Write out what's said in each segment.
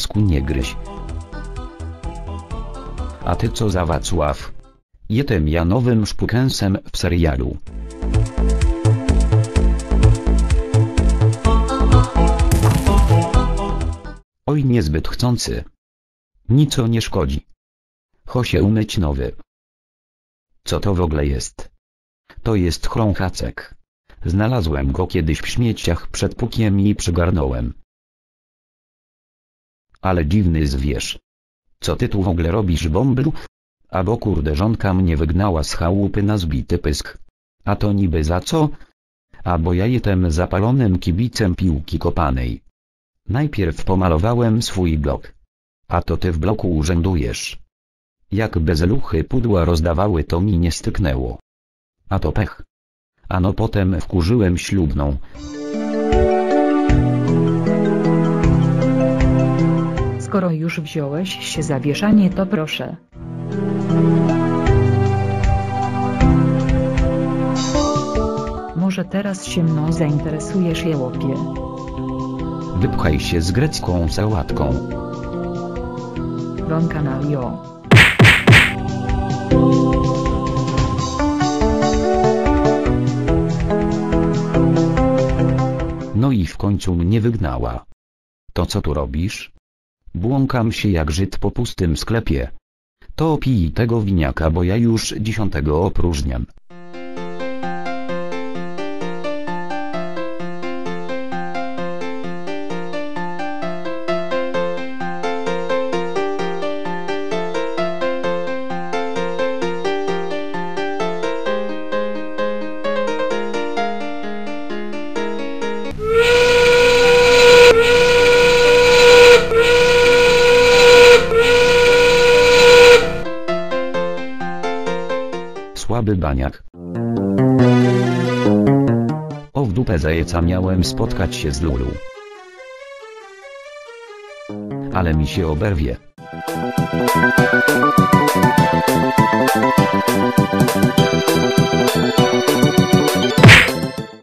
Brutusku nie gryź. A ty co za Wacław? Jestem ja nowym szpukensem w serialu. Oj niezbyt chcący. Nico nie szkodzi. Cho się umyć nowy. Co to w ogóle jest? To jest chrąchacek. Znalazłem go kiedyś w śmieciach przed pukiem i przygarnąłem. Ale dziwny zwierz. Co ty tu w ogóle robisz bąblu? Abo kurde żonka mnie wygnała z chałupy na zbity pysk. A to niby za co? Albo ja jestem zapalonym kibicem piłki kopanej. Najpierw pomalowałem swój blok. A to ty w bloku urzędujesz. Jak bezeluchy pudła rozdawały to mi nie styknęło. A to pech. Ano potem wkurzyłem ślubną. Już wziąłeś się za wieszanie to proszę. Może teraz się mną zainteresujesz jełopie. Wypchaj się z grecką sałatką. Ron Canario. No i w końcu mnie wygnała. To co tu robisz? Błąkam się jak Żyd po pustym sklepie. To pij tego winiaka bo ja już dziesiątego opróżniam. Słaby baniak. O w dupę zajeca miałem spotkać się z Lulu. Ale mi się oberwie.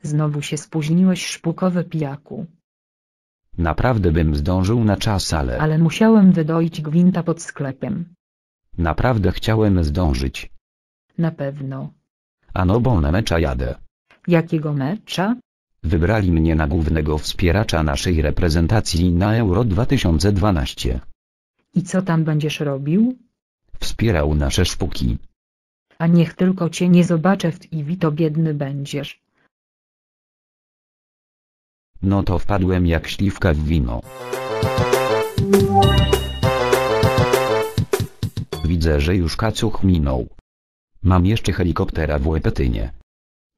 Znowu się spóźniłeś szpukowy pijaku. Naprawdę bym zdążył na czas, ale Ale musiałem wydoić gwinta pod sklepem. naprawdę chciałem zdążyć. Na pewno. A no bo na mecza jadę. Jakiego mecza? Wybrali mnie na głównego wspieracza naszej reprezentacji na Euro 2012. I co tam będziesz robił? Wspierał nasze szpuki. A niech tylko cię nie zobaczę w TV to biedny będziesz. No to wpadłem jak śliwka w wino. Widzę, że już kacuch minął. Mam jeszcze helikoptera w Łepetynie.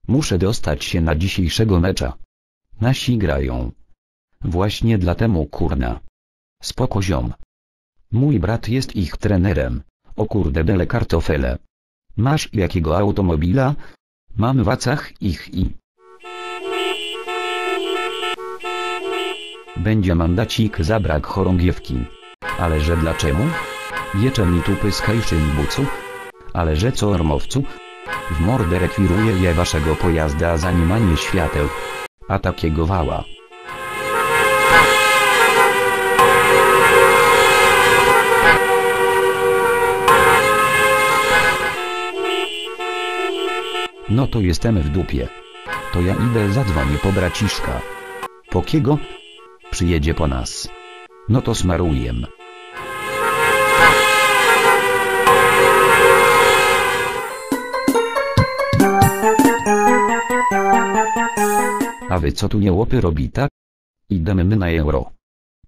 Muszę dostać się na dzisiejszego mecza. Nasi grają. Właśnie dlatego kurna. Spoko ziom. Mój brat jest ich trenerem. O kurde bele kartofele. Masz jakiego automobila? Mam wacach ich i... Będzie mandacik za brak chorągiewki. Ale że dlaczego? Jecze mi tu pyskajszyn bucu? Ale że co ormowcu? W mordę rekwiruję je waszego pojazda za niemanie świateł. A takiego wała. No to jestem w dupie. To ja idę zadzwonię po braciszka. Pokiego? Przyjedzie po nas. No to smarujem. A wy co tu niełopy robita? Idemy my na euro.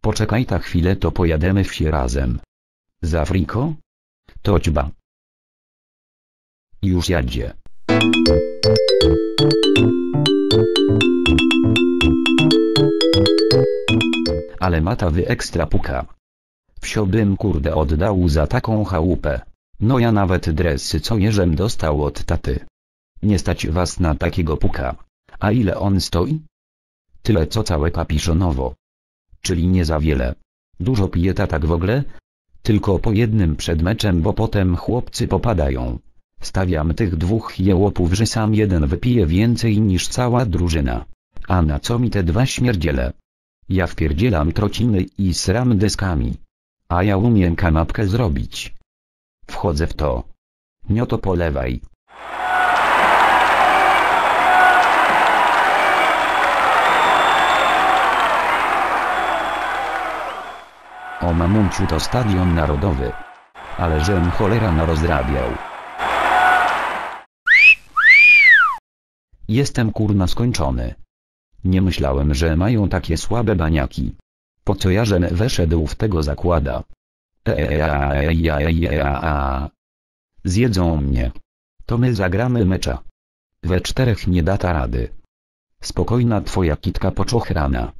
Poczekaj ta chwilę to pojademy wsi razem. Z Afriko? Toćba. Już jadzie. Ale mata wy ekstra puka. Wsio bym kurde oddał za taką chałupę. No ja nawet dresy co jeżem dostał od taty. Nie stać was na takiego puka. A ile on stoi? Tyle co całe kapiszonowo. Czyli nie za wiele. Dużo pieta tak w ogóle? Tylko po jednym przed meczem, bo potem chłopcy popadają. Stawiam tych dwóch jełopów, że sam jeden wypije więcej niż cała drużyna. A na co mi te dwa śmierdziele? Ja wpierdzielam trociny i sram deskami. A ja umiem kanapkę zrobić. Wchodzę w to. Nioto polewaj. O mamunciu to stadion narodowy. Ale żem cholera no rozrabiał. Jestem kurna skończony. Nie myślałem, że mają takie słabe baniaki. Po co ja żem weszedł w tego zakłada? Zjedzą mnie. To my zagramy mecza. We czterech nie data rady. Spokojna twoja kitka poczochrana.